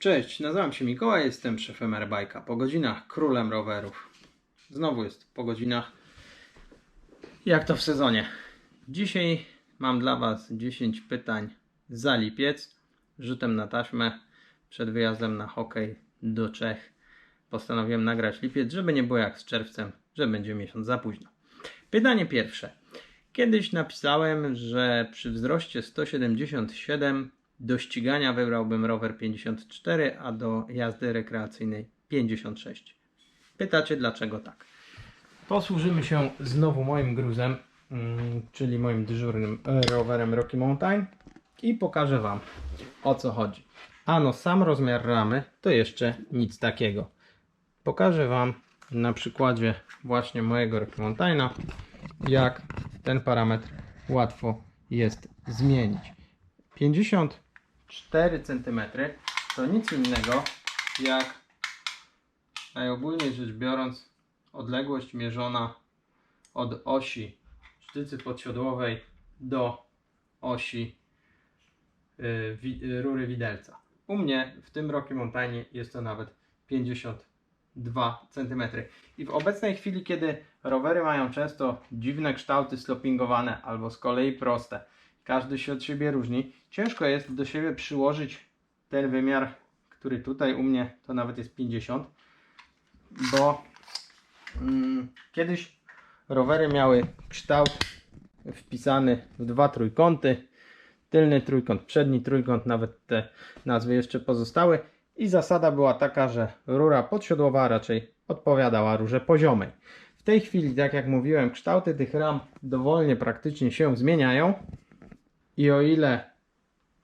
Cześć, nazywam się Mikołaj, jestem szefem Airbike'a. Po godzinach królem rowerów. Znowu jest po godzinach. Jak to w sezonie? Dzisiaj mam dla Was 10 pytań za lipiec. Rzutem na taśmę przed wyjazdem na hokej do Czech. Postanowiłem nagrać lipiec, żeby nie było jak z czerwcem, że będzie miesiąc za późno. Pytanie pierwsze. Kiedyś napisałem, że przy wzroście 177 do ścigania wybrałbym rower 54, a do jazdy rekreacyjnej 56. Pytacie dlaczego tak? Posłużymy się znowu moim gruzem, mm, czyli moim dyżurnym e, rowerem Rocky Mountain i pokażę Wam o co chodzi. Ano sam rozmiar ramy to jeszcze nic takiego. Pokażę Wam na przykładzie właśnie mojego Rocky Mountaina jak ten parametr łatwo jest zmienić. 54 cm to nic innego jak najogólniej rzecz biorąc odległość mierzona od osi sztycy podsiodłowej do osi y, y, rury widelca. U mnie w tym Rocky Montainie jest to nawet 52 cm. I w obecnej chwili, kiedy rowery mają często dziwne kształty slopingowane albo z kolei proste, każdy się od siebie różni, ciężko jest do siebie przyłożyć ten wymiar, który tutaj u mnie to nawet jest 50, bo mm, kiedyś rowery miały kształt wpisany w dwa trójkąty, tylny trójkąt, przedni trójkąt, nawet te nazwy jeszcze pozostały. I zasada była taka, że rura podsiodłowa raczej odpowiadała rurze poziomej. W tej chwili, tak jak mówiłem, kształty tych ram dowolnie praktycznie się zmieniają i o ile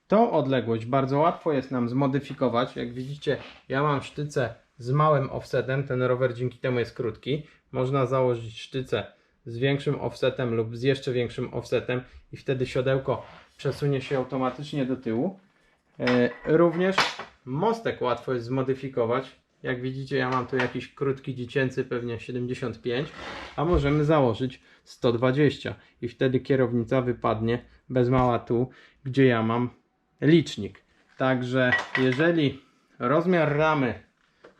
tą odległość bardzo łatwo jest nam zmodyfikować, jak widzicie, ja mam sztycę z małym offsetem, ten rower dzięki temu jest krótki. Można założyć sztycę z większym offsetem lub z jeszcze większym offsetem i wtedy siodełko przesunie się automatycznie do tyłu. E, Również mostek łatwo jest zmodyfikować. Jak widzicie, ja mam tu jakiś krótki dziecięcy, pewnie 75, a możemy założyć 120 i wtedy kierownica wypadnie bez mała tu, gdzie ja mam licznik. Także jeżeli rozmiar ramy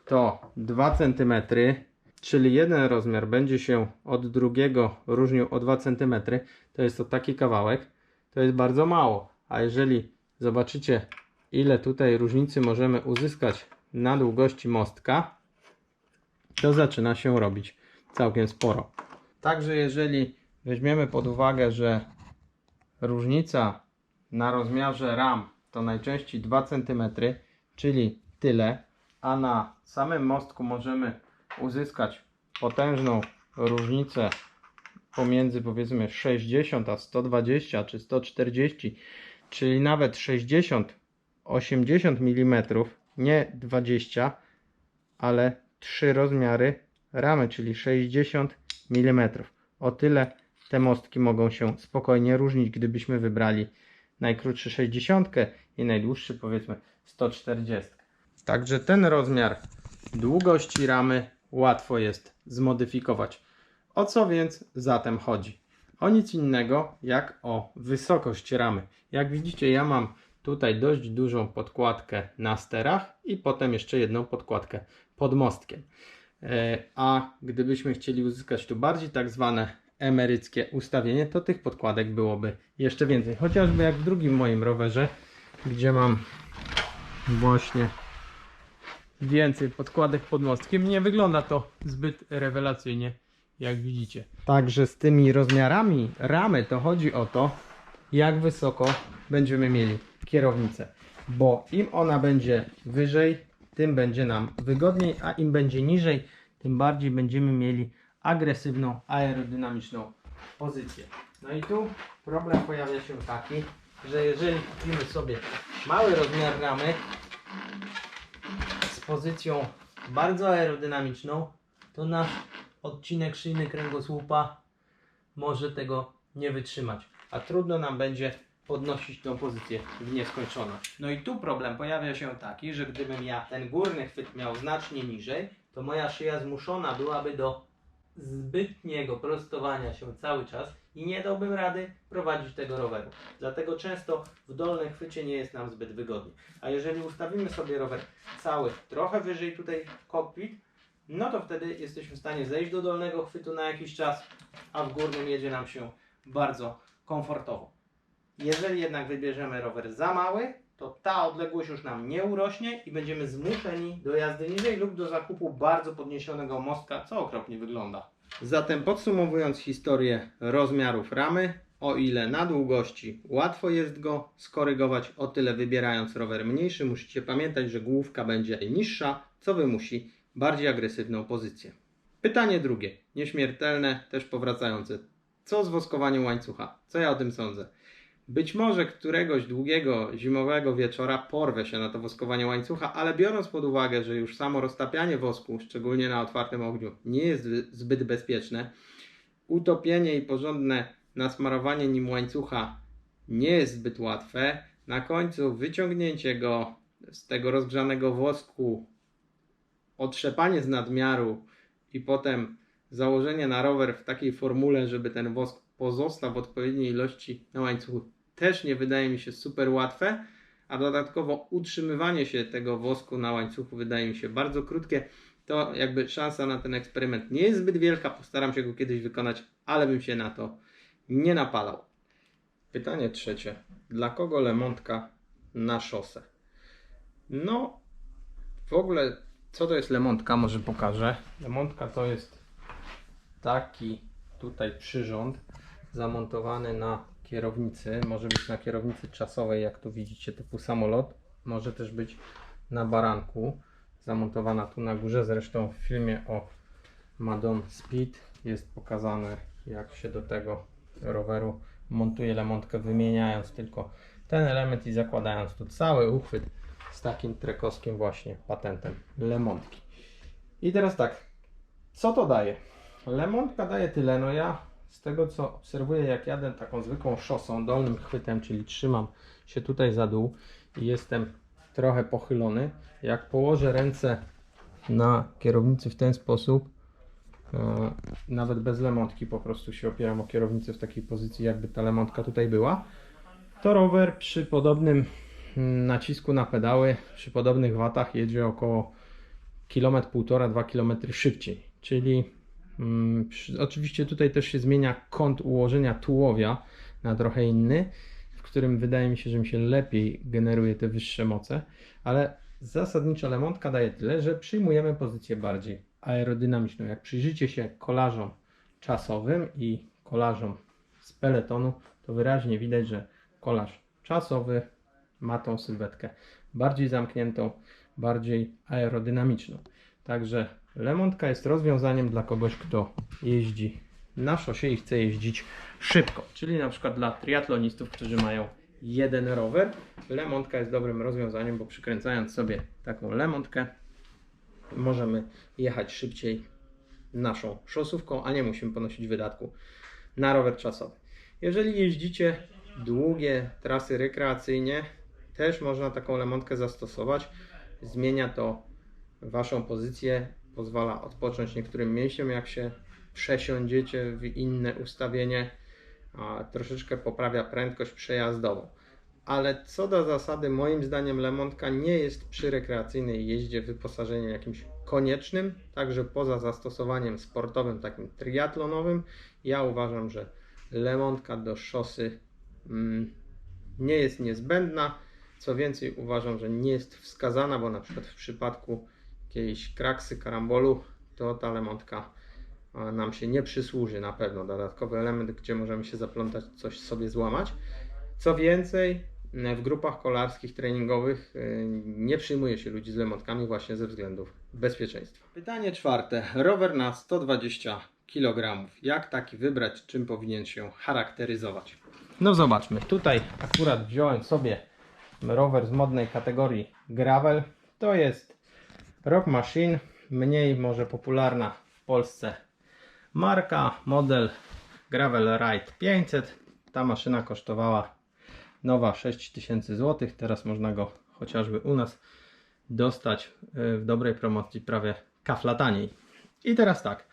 to 2 cm, czyli jeden rozmiar będzie się od drugiego różnił o 2 cm, to jest to taki kawałek, to jest bardzo mało. A jeżeli zobaczycie, ile tutaj różnicy możemy uzyskać na długości mostka, to zaczyna się robić całkiem sporo. Także jeżeli weźmiemy pod uwagę, że różnica na rozmiarze ram to najczęściej 2 cm, czyli tyle, a na samym mostku możemy uzyskać potężną różnicę pomiędzy powiedzmy 60 a 120 czy 140, czyli nawet 60 80 mm, nie 20, ale trzy rozmiary ramy, czyli 60 mm. O tyle te mostki mogą się spokojnie różnić, gdybyśmy wybrali najkrótszy 60 i najdłuższy powiedzmy 140. Także ten rozmiar długości ramy łatwo jest zmodyfikować. O co więc zatem chodzi? O nic innego jak o wysokość ramy. Jak widzicie, ja mam tutaj dość dużą podkładkę na sterach i potem jeszcze jedną podkładkę pod mostkiem. E, A gdybyśmy chcieli uzyskać tu bardziej tak zwane emeryckie ustawienie, to tych podkładek byłoby jeszcze więcej. Chociażby jak w drugim moim rowerze, gdzie mam właśnie więcej podkładek pod mostkiem. Nie wygląda to zbyt rewelacyjnie, jak widzicie. Także z tymi rozmiarami ramy to chodzi o to, jak wysoko będziemy mieli kierownicę. Bo im ona będzie wyżej, tym będzie nam wygodniej, a im będzie niżej, tym bardziej będziemy mieli agresywną, aerodynamiczną pozycję. No i tu problem pojawia się taki, że jeżeli kupimy sobie mały rozmiar ramy z pozycją bardzo aerodynamiczną, to nasz odcinek szyjny kręgosłupa może tego nie wytrzymać, a trudno nam będzie podnosić tą pozycję w nieskończoność. No i tu problem pojawia się taki, że gdybym ja ten górny chwyt miał znacznie niżej, to moja szyja zmuszona byłaby do zbytniego prostowania się cały czas i nie dałbym rady prowadzić tego roweru. Dlatego często w dolnym chwycie nie jest nam zbyt wygodnie. A jeżeli ustawimy sobie rower cały trochę wyżej tutaj kokpit, no to wtedy jesteśmy w stanie zejść do dolnego chwytu na jakiś czas, a w górnym jedzie nam się bardzo komfortowo. Jeżeli jednak wybierzemy rower za mały, to ta odległość już nam nie urośnie i będziemy zmuszeni do jazdy niżej lub do zakupu bardzo podniesionego mostka, co okropnie wygląda. Zatem podsumowując historię rozmiarów ramy, o ile na długości łatwo jest go skorygować, o tyle wybierając rower mniejszy musicie pamiętać, że główka będzie niższa, co wymusi bardziej agresywną pozycję. Pytanie drugie, nieśmiertelne, też powracające. Co z woskowaniem łańcucha? Co ja o tym sądzę? Być może któregoś długiego zimowego wieczora porwę się na to woskowanie łańcucha, ale biorąc pod uwagę, że już samo roztapianie wosku, szczególnie na otwartym ogniu, nie jest zbyt bezpieczne, utopienie i porządne nasmarowanie nim łańcucha nie jest zbyt łatwe, na końcu wyciągnięcie go z tego rozgrzanego wosku, otrzepanie z nadmiaru i potem założenie na rower w takiej formule, żeby ten wosk pozostał w odpowiedniej ilości na łańcuchu, też nie wydaje mi się super łatwe, a dodatkowo utrzymywanie się tego wosku na łańcuchu wydaje mi się bardzo krótkie. To jakby szansa na ten eksperyment nie jest zbyt wielka, postaram się go kiedyś wykonać, ale bym się na to nie napalał. Pytanie trzecie. Dla kogo lemontka na szosę? No, w ogóle, co to jest lemontka? Może pokażę. Lemontka to jest taki tutaj przyrząd zamontowany na kierownicy. Może być na kierownicy czasowej, jak tu widzicie, typu samolot. Może też być na baranku. Zamontowana tu na górze. Zresztą w filmie o Madon Speed jest pokazane, jak się do tego roweru montuje lemontkę, wymieniając tylko ten element i zakładając tu cały uchwyt z takim trekowskim właśnie patentem lemontki. I teraz tak, co to daje? Lemontka daje tyle, no ja z tego co obserwuję, jak jadę taką zwykłą szosą, dolnym chwytem, czyli trzymam się tutaj za dół i jestem trochę pochylony, jak położę ręce na kierownicy w ten sposób, e, nawet bez lemontki po prostu się opieram o kierownicę w takiej pozycji, jakby ta lemontka tutaj była, to rower przy podobnym mm, nacisku na pedały, przy podobnych watach jedzie około kilometr, półtora, dwa kilometry szybciej, czyli Oczywiście tutaj też się zmienia kąt ułożenia tułowia na trochę inny, w którym wydaje mi się, że mi się lepiej generuje te wyższe moce, ale zasadnicza lemontka daje tyle, że przyjmujemy pozycję bardziej aerodynamiczną. Jak przyjrzycie się kolarzom czasowym i kolarzom z peletonu, to wyraźnie widać, że kolarz czasowy ma tą sylwetkę bardziej zamkniętą, bardziej aerodynamiczną. Także lemontka jest rozwiązaniem dla kogoś, kto jeździ na szosie i chce jeździć szybko. Czyli na przykład dla triatlonistów, którzy mają jeden rower. Lemontka jest dobrym rozwiązaniem, bo przykręcając sobie taką lemontkę możemy jechać szybciej naszą szosówką, a nie musimy ponosić wydatku na rower czasowy. Jeżeli jeździcie długie trasy rekreacyjnie, też można taką lemontkę zastosować. Zmienia to Waszą pozycję, pozwala odpocząć niektórym mięśniom, jak się przesiądziecie w inne ustawienie, troszeczkę poprawia prędkość przejazdową. Ale co do zasady, moim zdaniem lemontka nie jest przy rekreacyjnej jeździe wyposażeniem jakimś koniecznym, także poza zastosowaniem sportowym, takim triatlonowym, ja uważam, że lemontka do szosy mm, nie jest niezbędna. Co więcej, uważam, że nie jest wskazana, bo na przykład w przypadku jakiejś kraksy, karambolu, to ta lemontka a, nam się nie przysłuży na pewno. Dodatkowy element, gdzie możemy się zaplątać, coś sobie złamać. Co więcej, m, w grupach kolarskich, treningowych y, nie przyjmuje się ludzi z lemontkami właśnie ze względów bezpieczeństwa. Pytanie czwarte. Rower na 120 kg. Jak taki wybrać? Czym powinien się charakteryzować? No zobaczmy. Tutaj akurat wziąłem sobie rower z modnej kategorii gravel. To jest Rock Machine, mniej może popularna w Polsce marka, model Gravel Ride 500. Ta maszyna kosztowała nowa 6000 zł. Teraz można go chociażby u nas dostać y, w dobrej promocji prawie kafla taniej. I teraz tak,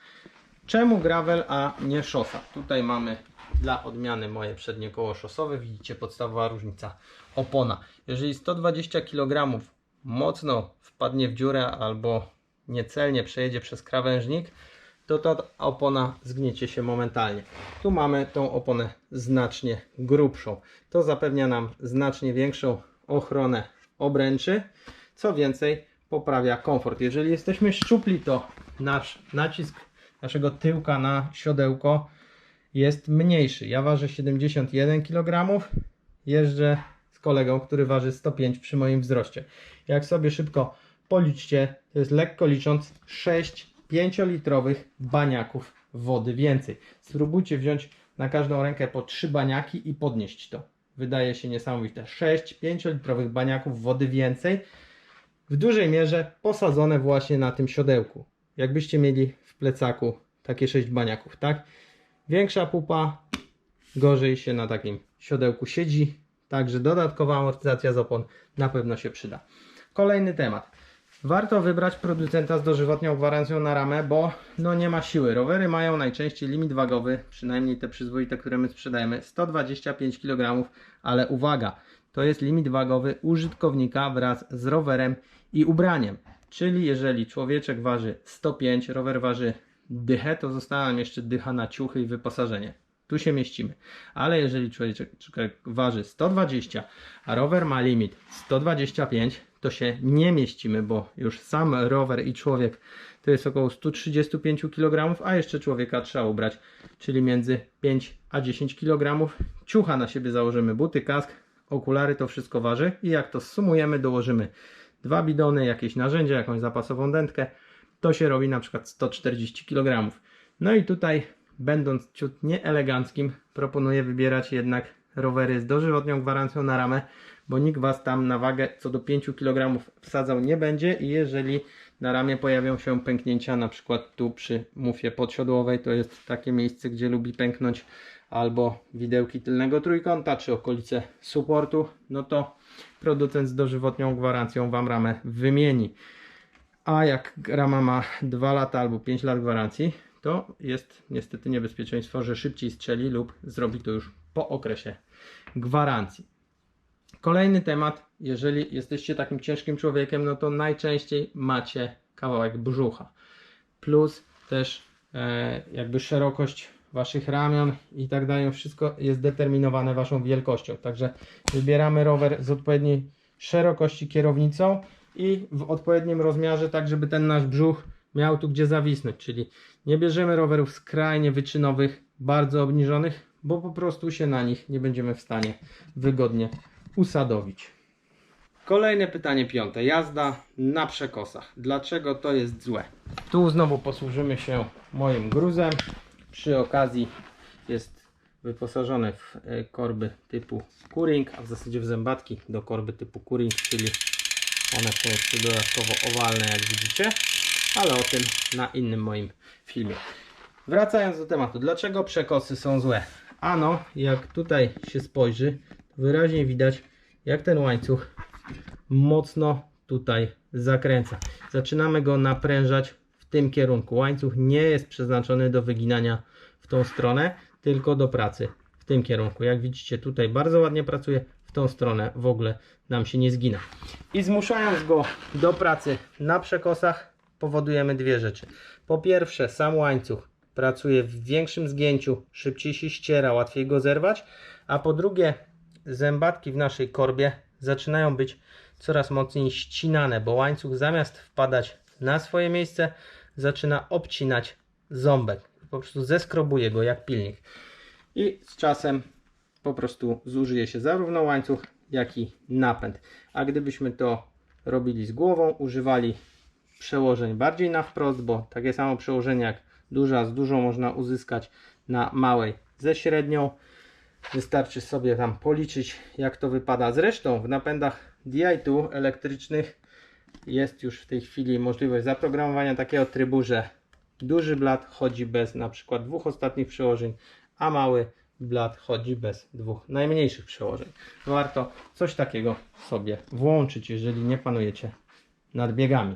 czemu gravel, a nie szosa? Tutaj mamy dla odmiany moje przednie koło szosowe. Widzicie podstawowa różnica. Opona. Jeżeli 120 kg mocno wpadnie w dziurę albo niecelnie przejedzie przez krawężnik, to ta opona zgniecie się momentalnie. Tu mamy tą oponę znacznie grubszą. To zapewnia nam znacznie większą ochronę obręczy. Co więcej, poprawia komfort. Jeżeli jesteśmy szczupli, to nasz nacisk naszego tyłka na siodełko jest mniejszy. Ja ważę 71 kg, jeżdżę kolegą, który waży 105 przy moim wzroście. Jak sobie szybko policzcie, to jest lekko licząc 6 5-litrowych baniaków wody więcej. Spróbujcie wziąć na każdą rękę po 3 baniaki i podnieść to. Wydaje się niesamowite. 6 5-litrowych baniaków wody więcej, w dużej mierze posadzone właśnie na tym siodełku. Jakbyście mieli w plecaku takie 6 baniaków, tak? Większa pupa gorzej się na takim siodełku siedzi, także dodatkowa amortyzacja z opon na pewno się przyda. Kolejny temat. Warto wybrać producenta z dożywotnią gwarancją na ramę, bo no nie ma siły. Rowery mają najczęściej limit wagowy, przynajmniej te przyzwoite, które my sprzedajemy, 125 kg, ale uwaga, to jest limit wagowy użytkownika wraz z rowerem i ubraniem. Czyli jeżeli człowieczek waży 105, rower waży dychę, to została nam jeszcze dycha na ciuchy i wyposażenie. Tu się mieścimy. Ale jeżeli człowiek waży 120, a rower ma limit 125, to się nie mieścimy, bo już sam rower i człowiek to jest około 135 kg, a jeszcze człowieka trzeba ubrać, czyli między 5 a 10 kg. Ciucha na siebie założymy, buty, kask, okulary, to wszystko waży i jak to sumujemy, dołożymy dwa bidony, jakieś narzędzie, jakąś zapasową dętkę, to się robi na przykład 140 kg. No i tutaj, będąc ciut nieeleganckim, proponuję wybierać jednak rowery z dożywotnią gwarancją na ramę, bo nikt Was tam na wagę co do 5 kg wsadzał nie będzie i jeżeli na ramię pojawią się pęknięcia, na przykład tu przy mufie podsiodłowej, to jest takie miejsce, gdzie lubi pęknąć albo widełki tylnego trójkąta, czy okolice supportu, no to producent z dożywotnią gwarancją Wam ramę wymieni. A jak rama ma 2 lata albo 5 lat gwarancji, to jest niestety niebezpieczeństwo, że szybciej strzeli lub zrobi to już po okresie gwarancji. Kolejny temat, jeżeli jesteście takim ciężkim człowiekiem, no to najczęściej macie kawałek brzucha. Plus też e, jakby szerokość waszych ramion i tak dalej, wszystko jest determinowane waszą wielkością. Także wybieramy rower z odpowiedniej szerokości kierownicą i w odpowiednim rozmiarze, tak żeby ten nasz brzuch miał tu gdzie zawisnąć. Czyli nie bierzemy rowerów skrajnie wyczynowych, bardzo obniżonych, bo po prostu się na nich nie będziemy w stanie wygodnie usadowić. Kolejne pytanie piąte. Jazda na przekosach. Dlaczego to jest złe? Tu znowu posłużymy się moim gruzem. Przy okazji jest wyposażony w e, korby typu Curing, a w zasadzie w zębatki do korby typu Curing, czyli one są jeszcze dodatkowo owalne, jak widzicie, ale o tym na innym moim filmie. Wracając do tematu, dlaczego przekosy są złe? Ano, jak tutaj się spojrzy, wyraźnie widać, jak ten łańcuch mocno tutaj zakręca. Zaczynamy go naprężać w tym kierunku. Łańcuch nie jest przeznaczony do wyginania w tą stronę, tylko do pracy w tym kierunku. Jak widzicie, tutaj bardzo ładnie pracuje, w tą stronę w ogóle nam się nie zgina. I zmuszając go do pracy na przekosach, powodujemy dwie rzeczy. Po pierwsze, sam łańcuch pracuje w większym zgięciu, szybciej się ściera, łatwiej go zerwać, a po drugie, zębatki w naszej korbie zaczynają być coraz mocniej ścinane, bo łańcuch zamiast wpadać na swoje miejsce, zaczyna obcinać ząbek. Po prostu zeskrobuje go jak pilnik. I z czasem po prostu zużyje się zarówno łańcuch, jak i napęd. A gdybyśmy to robili z głową, używali przełożeń bardziej na wprost, bo takie samo przełożenie jak duża z dużą można uzyskać na małej ze średnią. Wystarczy sobie tam policzyć jak to wypada. Zresztą w napędach DI2 elektrycznych jest już w tej chwili możliwość zaprogramowania takiego trybu, że duży blat chodzi bez na przykład dwóch ostatnich przełożeń, a mały blat chodzi bez dwóch najmniejszych przełożeń. Warto coś takiego sobie włączyć, jeżeli nie panujecie nad biegami.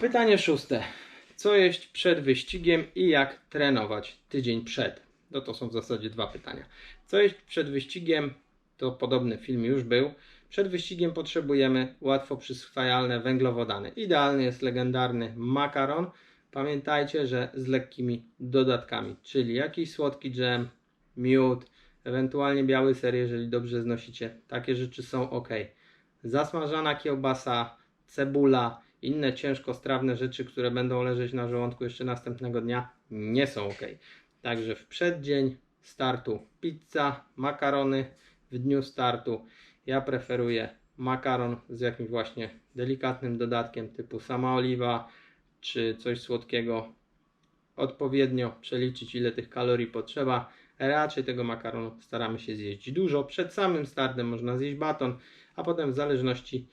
Pytanie szóste. Co jeść przed wyścigiem i jak trenować tydzień przed? No to są w zasadzie dwa pytania. Co jest przed wyścigiem? To podobny film już był. Przed wyścigiem potrzebujemy łatwo przyswajalne węglowodany. Idealny jest legendarny makaron. Pamiętajcie, że z lekkimi dodatkami, czyli jakiś słodki dżem, miód, ewentualnie biały ser, jeżeli dobrze znosicie. Takie rzeczy są ok. Zasmażana kiełbasa, cebula, inne ciężkostrawne rzeczy, które będą leżeć na żołądku jeszcze następnego dnia, nie są ok. Także w przeddzień startu pizza, makarony, w dniu startu ja preferuję makaron z jakimś właśnie delikatnym dodatkiem typu sama oliwa czy coś słodkiego. Odpowiednio przeliczyć ile tych kalorii potrzeba. Raczej tego makaronu staramy się zjeść dużo. Przed samym startem można zjeść baton, a potem w zależności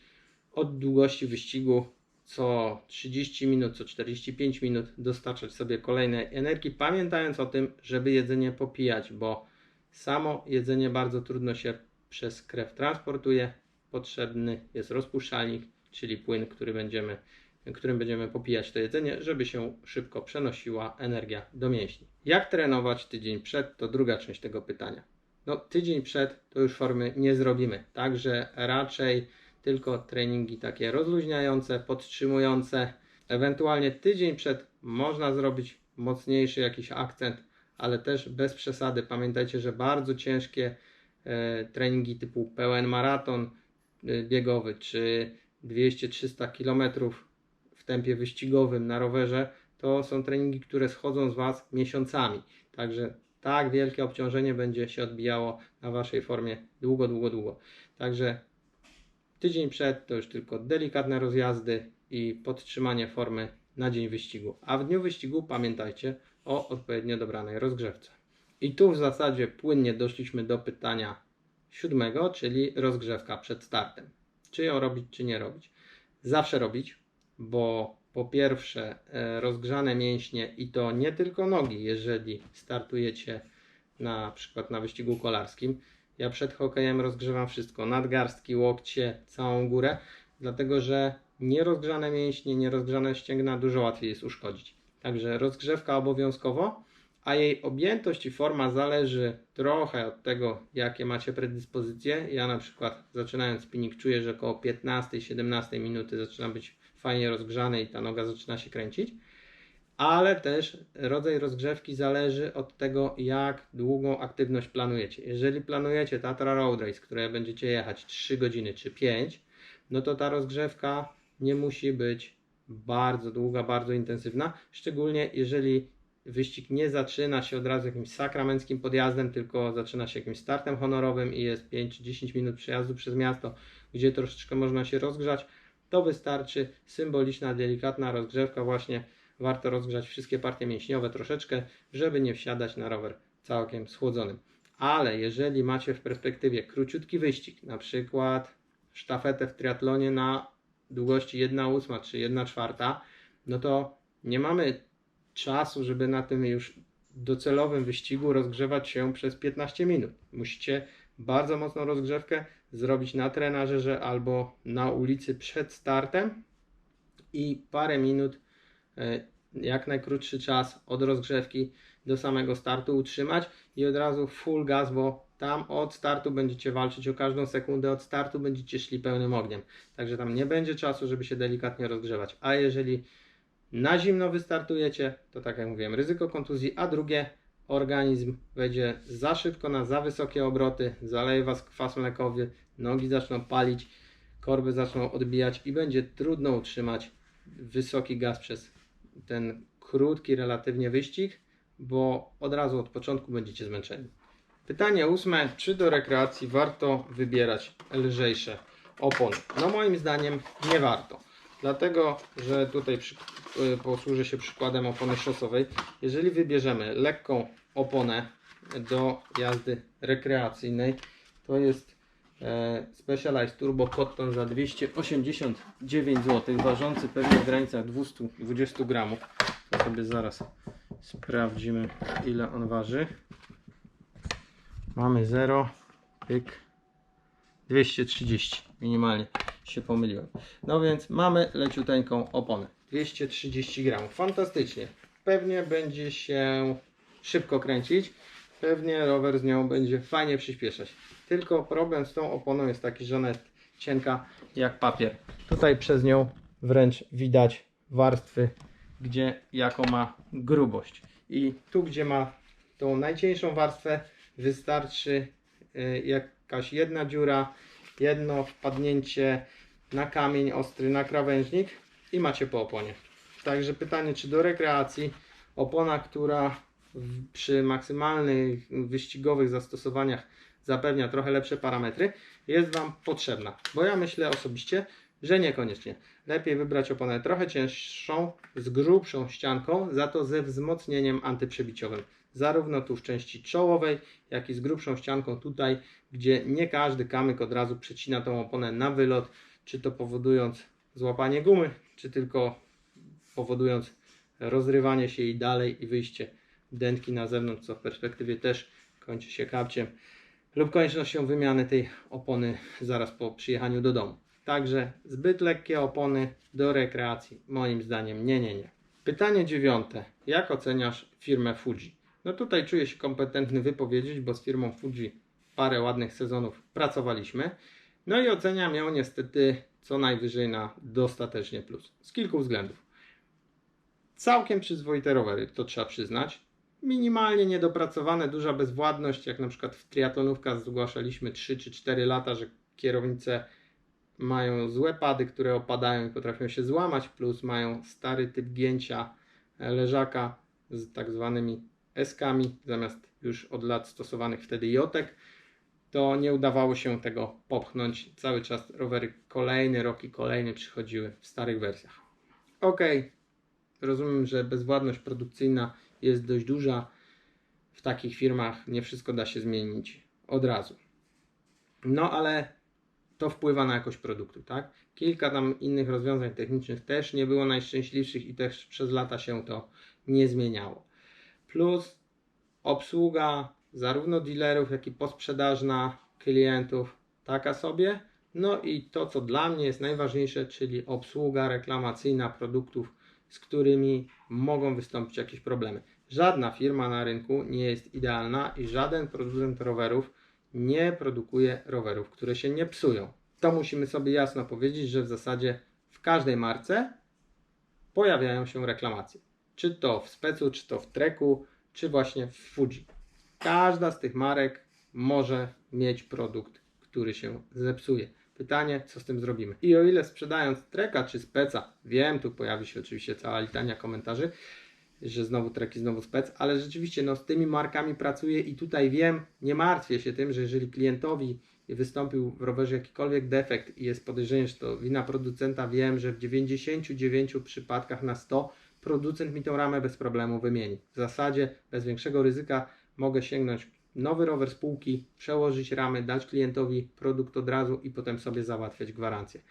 od długości wyścigu co 30 minut, co 45 minut dostarczać sobie kolejnej energii, pamiętając o tym, żeby jedzenie popijać, bo samo jedzenie bardzo trudno się przez krew transportuje. Potrzebny jest rozpuszczalnik, czyli płyn, który będziemy, którym będziemy popijać to jedzenie, żeby się szybko przenosiła energia do mięśni. Jak trenować tydzień przed? To druga część tego pytania. No, tydzień przed to już formy nie zrobimy, także raczej tylko treningi takie rozluźniające, podtrzymujące. Ewentualnie tydzień przed można zrobić mocniejszy jakiś akcent, ale też bez przesady. Pamiętajcie, że bardzo ciężkie e, treningi typu pełen maraton e, biegowy czy 200-300 km w tempie wyścigowym na rowerze to są treningi, które schodzą z Was miesiącami. Także tak wielkie obciążenie będzie się odbijało na Waszej formie długo, długo, długo. Także Tydzień przed to już tylko delikatne rozjazdy i podtrzymanie formy na dzień wyścigu. A w dniu wyścigu pamiętajcie o odpowiednio dobranej rozgrzewce. I tu w zasadzie płynnie doszliśmy do pytania siódmego, czyli rozgrzewka przed startem. Czy ją robić, czy nie robić? Zawsze robić, bo po pierwsze e, rozgrzane mięśnie i to nie tylko nogi, jeżeli startujecie na przykład na wyścigu kolarskim, ja przed hokejem rozgrzewam wszystko, nadgarstki, łokcie, całą górę, dlatego że nierozgrzane mięśnie, nierozgrzane ścięgna dużo łatwiej jest uszkodzić. Także rozgrzewka obowiązkowo, a jej objętość i forma zależy trochę od tego, jakie macie predyspozycje. Ja na przykład zaczynając spinning czuję, że około 15-17 minuty zaczyna być fajnie rozgrzany i ta noga zaczyna się kręcić ale też rodzaj rozgrzewki zależy od tego, jak długą aktywność planujecie. Jeżeli planujecie Tatra Road Race, które będziecie jechać 3 godziny czy 5, no to ta rozgrzewka nie musi być bardzo długa, bardzo intensywna, szczególnie jeżeli wyścig nie zaczyna się od razu jakimś sakramenckim podjazdem, tylko zaczyna się jakimś startem honorowym i jest 5 czy 10 minut przejazdu przez miasto, gdzie troszeczkę można się rozgrzać, to wystarczy symboliczna, delikatna rozgrzewka właśnie warto rozgrzać wszystkie partie mięśniowe troszeczkę, żeby nie wsiadać na rower całkiem schłodzonym. Ale jeżeli macie w perspektywie króciutki wyścig, na przykład sztafetę w triatlonie na długości 1,8 czy 1,4, no to nie mamy czasu, żeby na tym już docelowym wyścigu rozgrzewać się przez 15 minut. Musicie bardzo mocną rozgrzewkę zrobić na trenażerze albo na ulicy przed startem i parę minut jak najkrótszy czas od rozgrzewki do samego startu utrzymać i od razu full gas, bo tam od startu będziecie walczyć o każdą sekundę, od startu będziecie szli pełnym ogniem. Także tam nie będzie czasu, żeby się delikatnie rozgrzewać. A jeżeli na zimno wystartujecie, to tak jak mówiłem, ryzyko kontuzji, a drugie, organizm wejdzie za szybko na za wysokie obroty, zaleje Was kwas mlekowy, nogi zaczną palić, korby zaczną odbijać i będzie trudno utrzymać wysoki gaz przez ten krótki relatywnie wyścig, bo od razu od początku będziecie zmęczeni. Pytanie ósme. Czy do rekreacji warto wybierać lżejsze opony? No moim zdaniem nie warto. Dlatego, że tutaj przy, y, posłużę się przykładem opony szosowej. Jeżeli wybierzemy lekką oponę do jazdy rekreacyjnej, to jest e, Specialized Turbo Cotton za 289 zł, ważący pewnie w granicach 220 gramów. To sobie zaraz sprawdzimy ile on waży. Mamy 0, pyk, 230 minimalnie się pomyliłem. No więc mamy leciuteńką oponę. 230 gramów. Fantastycznie. Pewnie będzie się szybko kręcić. Pewnie rower z nią będzie fajnie przyspieszać. Tylko problem z tą oponą jest taki, że ona jest cienka jak papier. Tutaj przez nią wręcz widać warstwy, gdzie jaką ma grubość. I tu, gdzie ma tą najcieńszą warstwę, wystarczy y, jakaś jedna dziura, jedno wpadnięcie na kamień ostry, na krawężnik i macie po oponie. Także pytanie, czy do rekreacji opona, która przy maksymalnych wyścigowych zastosowaniach zapewnia trochę lepsze parametry, jest Wam potrzebna. Bo ja myślę osobiście, że niekoniecznie. Lepiej wybrać oponę trochę cięższą, z grubszą ścianką, za to ze wzmocnieniem antyprzebiciowym. Zarówno tu w części czołowej, jak i z grubszą ścianką tutaj, gdzie nie każdy kamyk od razu przecina tą oponę na wylot, czy to powodując złapanie gumy, czy tylko powodując rozrywanie się jej dalej i wyjście dętki na zewnątrz, co w perspektywie też kończy się kapciem lub koniecznością wymiany tej opony zaraz po przyjechaniu do domu. Także zbyt lekkie opony do rekreacji, moim zdaniem nie, nie, nie. Pytanie dziewiąte. Jak oceniasz firmę Fuji? No tutaj czuję się kompetentny wypowiedzieć, bo z firmą Fuji parę ładnych sezonów pracowaliśmy. No i oceniam ją niestety co najwyżej na dostatecznie plus. Z kilku względów. Całkiem przyzwoite rowery, to trzeba przyznać. Minimalnie niedopracowane, duża bezwładność, jak na przykład w triatlonówkach zgłaszaliśmy 3 czy 4 lata, że kierownice mają złe pady, które opadają i potrafią się złamać, plus mają stary typ gięcia e, leżaka z tak zwanymi eskami, zamiast już od lat stosowanych wtedy jotek, to nie udawało się tego popchnąć. Cały czas rowery kolejny rok i kolejny przychodziły w starych wersjach. Ok, rozumiem, że bezwładność produkcyjna jest dość duża. W takich firmach nie wszystko da się zmienić od razu. No ale to wpływa na jakość produktu, tak? Kilka tam innych rozwiązań technicznych też nie było najszczęśliwszych i też przez lata się to nie zmieniało. Plus obsługa zarówno dealerów, jak i posprzedażna klientów taka sobie. No i to, co dla mnie jest najważniejsze, czyli obsługa reklamacyjna produktów, z którymi mogą wystąpić jakieś problemy. Żadna firma na rynku nie jest idealna i żaden producent rowerów nie produkuje rowerów, które się nie psują. To musimy sobie jasno powiedzieć, że w zasadzie w każdej marce pojawiają się reklamacje. Czy to w specu, czy to w treku, czy właśnie w Fuji. Każda z tych marek może mieć produkt, który się zepsuje. Pytanie, co z tym zrobimy? I o ile sprzedając treka czy speca, wiem, tu pojawi się oczywiście cała litania komentarzy, że znowu treki, znowu spec, ale rzeczywiście no, z tymi markami pracuję i tutaj wiem, nie martwię się tym, że jeżeli klientowi wystąpił w rowerze jakikolwiek defekt i jest podejrzenie, że to wina producenta, wiem, że w 99 przypadkach na 100 producent mi tą ramę bez problemu wymieni. W zasadzie bez większego ryzyka mogę sięgnąć nowy rower z półki, przełożyć ramy, dać klientowi produkt od razu i potem sobie załatwiać gwarancję.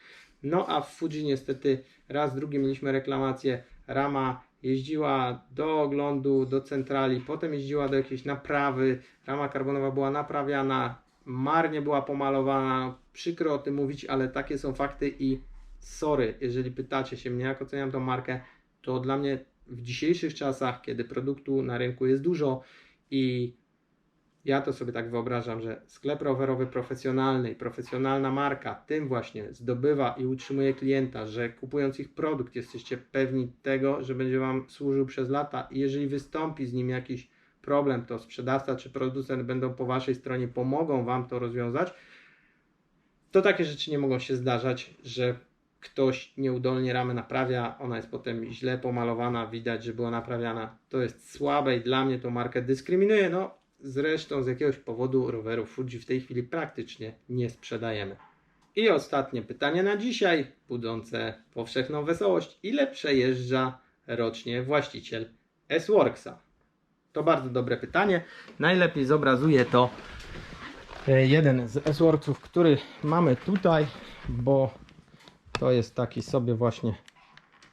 No a w Fuji niestety raz, drugi mieliśmy reklamację, rama jeździła do oglądu, do centrali, potem jeździła do jakiejś naprawy, rama karbonowa była naprawiana, marnie była pomalowana, przykro o tym mówić, ale takie są fakty i sorry, jeżeli pytacie się mnie, jak oceniam tą markę, to dla mnie w dzisiejszych czasach, kiedy produktu na rynku jest dużo i ja to sobie tak wyobrażam, że sklep rowerowy profesjonalny i profesjonalna marka tym właśnie zdobywa i utrzymuje klienta, że kupując ich produkt jesteście pewni tego, że będzie Wam służył przez lata i jeżeli wystąpi z nim jakiś problem, to sprzedawca czy producent będą po Waszej stronie, pomogą Wam to rozwiązać, to takie rzeczy nie mogą się zdarzać, że ktoś nieudolnie ramę naprawia, ona jest potem źle pomalowana, widać, że była naprawiana. To jest słabe i dla mnie tą markę dyskryminuje. No, zresztą z jakiegoś powodu rowerów Fuji w tej chwili praktycznie nie sprzedajemy. I ostatnie pytanie na dzisiaj, budzące powszechną wesołość. Ile przejeżdża rocznie właściciel S-Worksa? To bardzo dobre pytanie. Najlepiej zobrazuje to e, jeden z S-Worksów, który mamy tutaj, bo to jest taki sobie właśnie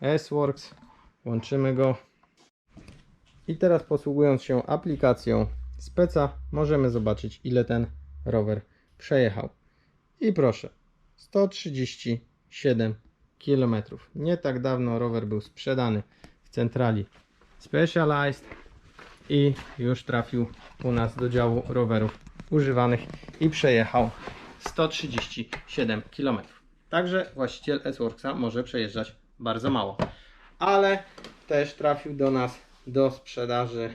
S-Works. Łączymy go. I teraz posługując się aplikacją Speca, możemy zobaczyć ile ten rower przejechał. I proszę, 137 km. Nie tak dawno rower był sprzedany w centrali Specialized i już trafił u nas do działu rowerów używanych i przejechał 137 km. Także właściciel S-Worksa może przejeżdżać bardzo mało. Ale też trafił do nas do sprzedaży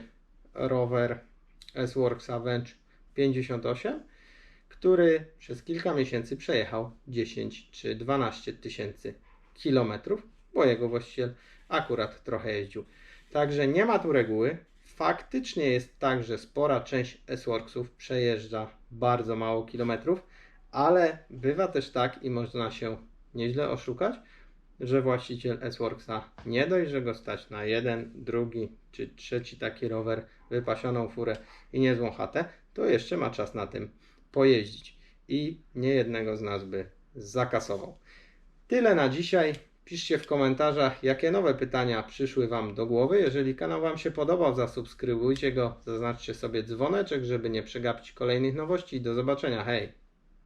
rower S-Worksa Venge 58, który przez kilka miesięcy przejechał 10 czy 12 tysięcy kilometrów, bo jego właściciel akurat trochę jeździł. Także nie ma tu reguły. Faktycznie jest tak, że spora część S-Worksów przejeżdża bardzo mało kilometrów, ale bywa też tak i można się nieźle oszukać, że właściciel S-Worksa nie dość, że go stać na jeden, drugi czy trzeci taki rower, wypasioną furę i niezłą chatę, to jeszcze ma czas na tym pojeździć. I nie jednego z nas by zakasował. Tyle na dzisiaj. Piszcie w komentarzach, jakie nowe pytania przyszły Wam do głowy. Jeżeli kanał Wam się podobał, zasubskrybujcie go, zaznaczcie sobie dzwoneczek, żeby nie przegapić kolejnych nowości. Do zobaczenia, hej!